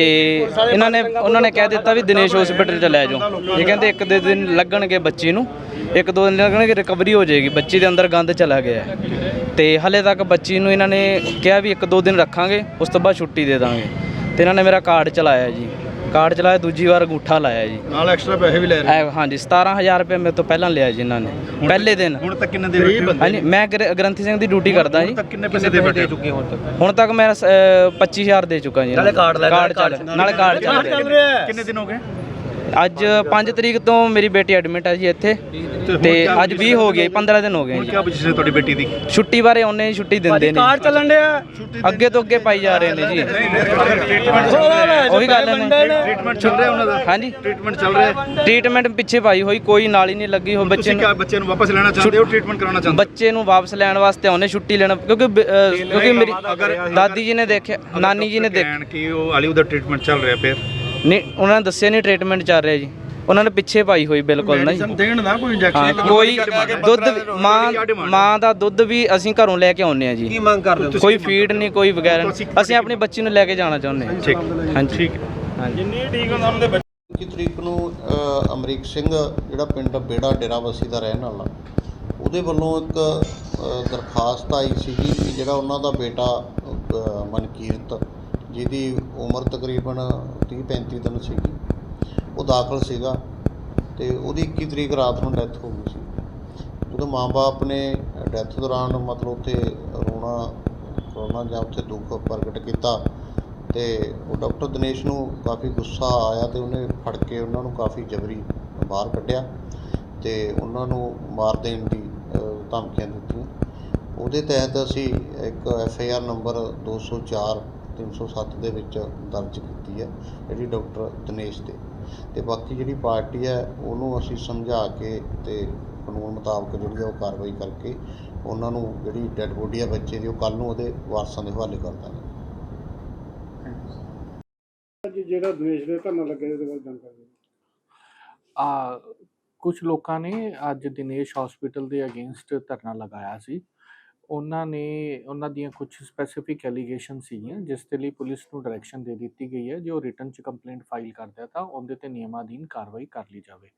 ਇਹਨਾਂ ਨੇ ਉਹਨਾਂ ਨੇ ਕਹਿ ਦਿੱਤਾ ਵੀ ਦਿਨੇਸ਼ ਹਸਪੀਟਲ ਚ ਲੈ ਜਾਓ। ਇਹ ਕਹਿੰਦੇ ਇੱਕ ਦੋ ਦਿਨ ਲੱਗਣਗੇ ਬੱਚੀ ਨੂੰ ਇੱਕ ਦੋ ਦਿਨ ਲੱਗਣਗੇ ਰਿਕਵਰੀ ਹੋ ਜਾਏਗੀ। ਬੱਚੀ ਦੇ ਅੰਦਰ ਗੰਦ ਚਲਾ ਗਿਆ ਹੈ। ਤੇ ਹਲੇ ਤੱਕ ਬੱਚੀ ਨੂੰ ਇਹਨਾਂ ਨੇ ਕਿਹਾ ਵੀ ਇੱਕ ਦੋ ਦਿਨ ਰੱਖਾਂਗੇ ਉਸ ਤੋਂ ਬਾਅਦ ਛੁੱਟੀ ਦੇ ਦਾਂਗੇ। ਤੇ ਇਹਨਾਂ ਨੇ ਮੇਰਾ ਕਾਰਡ ਚਲਾਇਆ ਜੀ। ਕਾਰਡ ਚਲਾਇਆ ਦੂਜੀ ਵਾਰ ਅੰਗੂਠਾ ਲਾਇਆ ਜੀ। ਨਾਲ ਐਕਸਟਰਾ ਪੈਸੇ ਵੀ ਲੈ ਰਹੇ ਐ ਹਾਂਜੀ 17000 ਰੁਪਏ ਮੇਰੇ ਤੋਂ ਪਹਿਲਾਂ ਲਿਆ ਜੀ ਇਹਨਾਂ ਨੇ। ਪਹਿਲੇ ਦਿਨ। ਹੁਣ ਤੱਕ ਕਿੰਨੇ ਦੇ ਬੈਠੇ ਹੋ? ਹਾਂਜੀ ਮੈਂ ਗ੍ਰ- ਗ੍ਰੰਥੀ ਸਿੰਘ ਦੀ ਡਿਊਟੀ ਕਰਦਾ ਜੀ। ਹੁਣ ਤੱਕ ਕਿੰਨੇ ਪੈਸੇ ਦੇ ਬੈਠੇ ਚੁੱਕੇ ਹੁਣ ਤੱਕ ਹੁਣ ਤੱਕ? ਮੈਂ ਅ, 25000 ਦੇ ਚੁੱਕਾ ਜੀ ਨਾਲੇ ਕਾਰਡ ਲੈ ਕਾਰਡ ਚੱਲ ਨਾਲੇ ਕਾਰਡ ਚੱਲ ਰਿਹਾ ਕਿੰਨੇ ਦਿਨ ਹੋ ਗਏ? ਅੱਜ 5 ਤਰੀਕ ਤੋਂ ਮੇਰੀ ਬੇਟੀ ਐਡਮਿਟ ਹੈ ਜੀ ਇੱਥੇ ਤੇ ਅੱਜ 20 ਹੋ ਗਏ 15 ਦਿਨ ਹੋ ਗਏ ਹੁਣ ਜੀ। ਕੀ ਪੁੱਛ ਰਹੇ ਤੁਹਾਡੀ ਬੇਟੀ ਦੀ? ਛੁੱਟੀ ਬਾਰੇ ਉਹਨੇ ਛੁੱਟੀ ਦਿੰਦੇ ਨਹੀਂ ਕਾਰ ਚੱਲਣ ਡਿਆ। ਅੱਗੇ ਤੋਂ ਅੱਗੇ ਪਾਈ ਜਾ ਰਹੇ ਨੇ ਜੀ। ਟ੍ਰੀਟਮੈਂਟ ਉਹੀ ਗੱਲ ਹੈ ਨਾ। ਟ੍ਰੀਟਮੈਂਟ ਚੱਲ ਰਿਹਾ ਉਹਨਾਂ ਦਾ? ਹਾਂਜੀ। ਟ੍ਰੀਟਮੈਂਟ ਚੱਲ ਰਿਹਾ। ਹੈ। ਟ੍ਰੀਟਮੈਂਟ ਪਿੱਛੇ ਪਾਈ ਹੋਈ ਕੋਈ ਨਾਲ ਹੀ ਨਹੀਂ ਲੱਗੀ ਹੋ ਬੱਚੇ ਤੁਸੀਂ ਨੂੰ ਕਿਆ ਬੱਚੇ ਨੂੰ ਵਾਪਸ ਲੈਣਾ ਚਾਹੁੰਦੇ ਹੋ ਟ੍ਰੀਟਮੈਂਟ ਕਰਾਉਣਾ ਚਾਹੁੰਦੇ ਬੱਚੇ ਨੂੰ ਵਾਪਸ ਲੈਣ ਵਾਸਤੇ ਉਹਨੇ ਛੁੱਟੀ ਲੈਣਾ ਕਿਉਂਕਿ ਬ- ਅਹ ਕਿਉਂਕਿ ਮੇਰੀ ਦਾਦੀ ਜੀ ਨੇ ਦੇਖਿਆ ਨਾਨੀ ਜੀ ਨੇ ਦੇਖ ਕਹਿਣ ਕਿ ਉਹ ਆਲੀ ਉਹਦਾ ਟ੍ਰੀਟਮੈਂਟ ਚੱਲ ਰਿਹਾ ਫਿਰ। ਨਹੀਂ ਉਹਨਾਂ ਨੇ ਦੱਸਿਆ ਨਹੀਂ ਟ੍ਰੀਟਮੈਂਟ ਚੱਲ ਰਿਹਾ ਜੀ। ਉਹਨਾਂ ਨੇ ਪਿੱਛੇ ਪਾਈ ਹੋਈ ਬਿਲਕੁਲ ਨਹੀਂ। ਦੇਣ ਨਾ ਕੋਈ ਹਾਂ ਕੋਈ ਦੁੱਧ ਮਾਂ ਮਾਂ ਦਾ ਦੁੱਧ ਵੀ ਅਸੀਂ ਘਰੋਂ ਲੈ ਕੇ ਆਉਂਦੇ ਆ ਜੀ। ਕੀ ਮੰਗ ਕਰਦੇ ਹੋ ਕੋਈ ਫੀਡ ਨਹੀਂ ਕੋਈ ਵਗੈਰਾ ਨਹੀਂ। ਅਸੀਂ ਆਪਣੀ ਬੱਚੀ ਨੂੰ ਲੈ ਕੇ ਜਾਣਾ ਚਾਹੁੰਦੇ ਹਾਂ। ਠੀਕ। ਹਾਂਜੀ। ਠੀਕ। ਇੱਕੀ ਤਰੀਕ ਨੂੰ ਅ, ਅਮਰੀਕ ਸਿੰਘ ਜਿਹੜਾ ਪਿੰਡ ਬੇੜਾ ਡੇਰਾਬੱਸੀ ਦਾ ਰਹਿਣ ਵਾਲਾ ਉਹਦੇ ਵੱਲੋਂ ਇੱਕ ਅ, ਦਰਖਾਸਤ ਆਈ ਸੀਗੀ ਕਿ ਜਿਹੜਾ ਉਹਨਾਂ ਦਾ ਬੇਟਾ ਅ, ਮਨਕੀਰਤ ਜਿਹਦੀ ਉਮਰ ਤਕਰੀਬਨ 30 35 ਦਿਨ ਸੀਗੀ, ਉਹ ਦਾਖਲ ਸੀਗਾ ਤੇ ਉਹਦੀ 21 ਤਰੀਕ ਰਾਤ ਨੂੰ ਡੈਥ ਹੋ ਗਈ ਸੀ। ਜਦੋਂ ਮਾਂ-ਬਾਪ ਨੇ ਡੈਥ ਦੌਰਾਨ ਮਤਲਬ ਉੱਥੇ ਰੋਣਾ ਰੋਣਾ ਜਾਂ ਉੱਥੇ ਦੁੱਖ ਪ੍ਰਗਟ ਕੀਤਾ ਤੇ ਉਹ ਡਾਕਟਰ ਦਿਨੇਸ਼ ਨੂੰ ਕਾਫੀ ਗੁੱਸਾ ਆਇਆ ਤੇ ਉਹਨੇ ਫੜ ਕੇ ਉਹਨਾਂ ਨੂੰ ਕਾਫੀ ਜਬਰੀ ਬਾਹਰ ਕੱਢਿਆ ਤੇ ਉਹਨਾਂ ਨੂੰ ਮਾਰ ਦੇਣ ਦੀ ਧਮਕੀਆਂ ਦਿੱਤੀਆਂ। ਉਹਦੇ ਤਹਿਤ ਅਸੀਂ ਇੱਕ ਐਫ ਆਈ ਆਰ ਨੰਬਰ 204 307 ਦੇ ਵਿੱਚ ਦਰਜ ਕੀਤੀ ਹੈ ਜਿਹੜੀ ਡਾਕਟਰ ਦਿਨੇਸ਼ ਤੇ ਤੇ ਬਾਕੀ ਜਿਹੜੀ ਪਾਰਟੀ ਹੈ ਉਹਨੂੰ ਅਸੀਂ ਸਮਝਾ ਕੇ ਤੇ ਕਾਨੂੰਨ ਮੁਤਾਬਕ ਜਿਹੜੀ ਆ ਉਹ ਕਾਰਵਾਈ ਕਰਕੇ ਉਹਨਾਂ ਨੂੰ ਜਿਹੜੀ ਡੈੱਡ ਬੋਡੀ ਹੈ ਬੱਚੇ ਦੀ ਉਹ ਕੱਲ ਨੂੰ ਉਹਦੇ ਵਾਰਸਾਂ ਦੇ ਹਵਾਲੇ ਕਰ ਦਾਂਗੇ। ਜਿਹੜਾ ਦਵੇਸ਼ ਦੇ ਧਰਨਾ ਲੱਗੇ ਉਹਦੇ ਬਾਰੇ ਜਾਣਕਾਰੀ ਆ ਕੁਝ ਲੋਕਾਂ ਨੇ ਅੱਜ ਦਿਨੇਸ਼ ਹਸਪੀਟਲ ਦੇ ਅਗੇਂਸਟ ਧਰਨਾ ਲਗਾਇਆ ਸੀ। ਉਹਨਾਂ ਨੇ ਉਹਨਾਂ ਦੀਆਂ ਕੁਝ ਸਪੈਸੀਫਿਕ ਐਲੀਗੇਸ਼ਨ ਸੀਗੀਆਂ ਜਿਸ ਦੇ ਲਈ ਪੁਲਿਸ ਨੂੰ ਡਾਇਰੈਕਸ਼ਨ ਦੇ ਦਿੱਤੀ ਗਈ ਹੈ ਜੋ ਰਿਟਨ ਚ ਕੰਪਲੇਂਟ ਫਾਈਲ ਕਰਦਾ ਤਾਂ ਉਹਦੇ ਤੇ ਨਿਯਮਾਧੀਨ ਕਾਰਵਾਈ ਕਰ ਲਈ ਜਾਵੇ।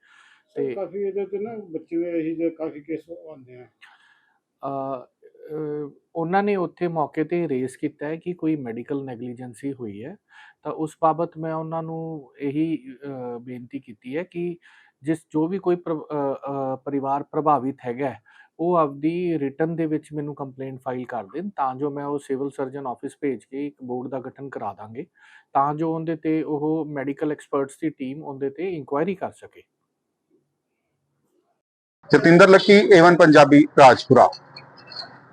ਤੇ ਕਾਫੀ ਇਹਦੇ ਤੇ ਨਾ ਬੱਚੇ ਦੇ ਇਹੀ ਜਿਹੇ ਕਾਫੀ ਕੇਸ ਆਉਂਦੇ ਆ। ਅ, ਉਹਨਾਂ ਨੇ ਉੱਥੇ ਮੌਕੇ ਤੇ ਰੇਸ ਕੀਤਾ ਹੈ ਕਿ ਕੋਈ ਮੈਡੀਕਲ ਨੈਗਲੀਜੈਂਸੀ ਹੋਈ ਹੈ। ਤਾਂ ਉਸ ਬਾਬਤ ਮੈਂ ਉਹਨਾਂ ਨੂੰ ਇਹੀ ਬੇਨਤੀ ਕੀਤੀ ਹੈ ਕਿ ਜਿਸ ਜੋ ਵੀ ਕੋਈ ਪਰਿਵਾਰ ਪ੍ਰਭਾਵਿਤ ਹੈਗਾ ਉਹ ਆਪਦੀ ਰਿਟਨ ਦੇ ਵਿੱਚ ਮੈਨੂੰ ਕੰਪਲੇਂਟ ਫਾਈਲ ਕਰ ਦੇਣ, ਤਾਂ ਜੋ ਮੈਂ ਉਹ ਸਿਵਲ ਸਰਜਨ ਆਫਿਸ ਭੇਜ ਕੇ ਇੱਕ ਬੋਰਡ ਦਾ ਗਠਨ ਕਰਾ ਦਾਂਗੇ, ਤਾਂ ਜੋ ਉਹਦੇ ਤੇ ਉਹ ਮੈਡੀਕਲ ਐਕਸਪਰਟਸ ਦੀ ਟੀਮ ਉਹਦੇ ਤੇ ਇਨਕੁਆਇਰੀ ਕਰ ਸਕੇ। Jatinder Lucky Avon Punjabi, Rajpura.